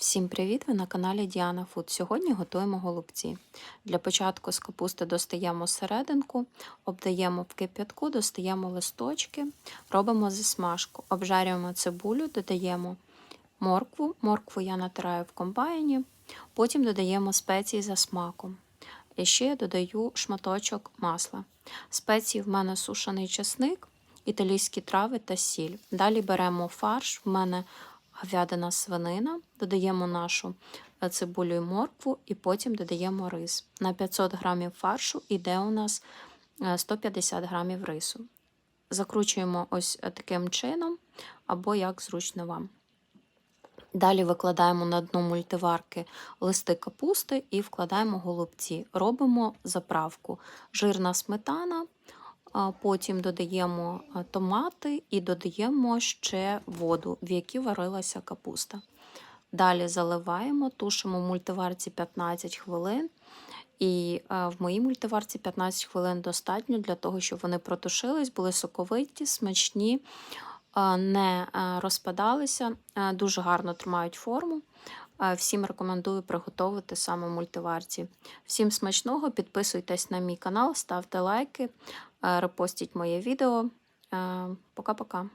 Всім привіт! Ви на каналі Діана Фуд. Сьогодні готуємо голубці. Для початку з капусти достаємо серединку, обдаємо в кип'ятку, достаємо листочки, робимо засмажку, обжарюємо цибулю, додаємо моркву. Моркву я натираю в комбайні, потім додаємо спеції за смаком. І ще я додаю шматочок масла. Спеції в мене сушений чесник, італійські трави та сіль. Далі беремо фарш. В мене говядина свинина, додаємо нашу е, цибулю і моркву, і потім додаємо рис. На 500 грамів фаршу йде у нас е, 150 грамів рису. Закручуємо ось е, таким чином, або як зручно вам. Далі викладаємо на дно мультиварки листи капусти і вкладаємо голубці. Робимо заправку. Жирна сметана, потім додаємо е, томати і додаємо ще воду, в якій варилася капуста. Далі заливаємо, тушимо в мультиварці 15 хвилин. І е, в моїй мультиварці 15 хвилин достатньо для того, щоб вони протушились, були соковиті, смачні, не е, розпадалися, е, дуже гарно тримають форму. Е, Всім рекомендую приготувати саме мультиварці. Всім смачного, підписуйтесь на мій канал, ставте лайки, е, репостіть моє відео. Е, Пока-пока.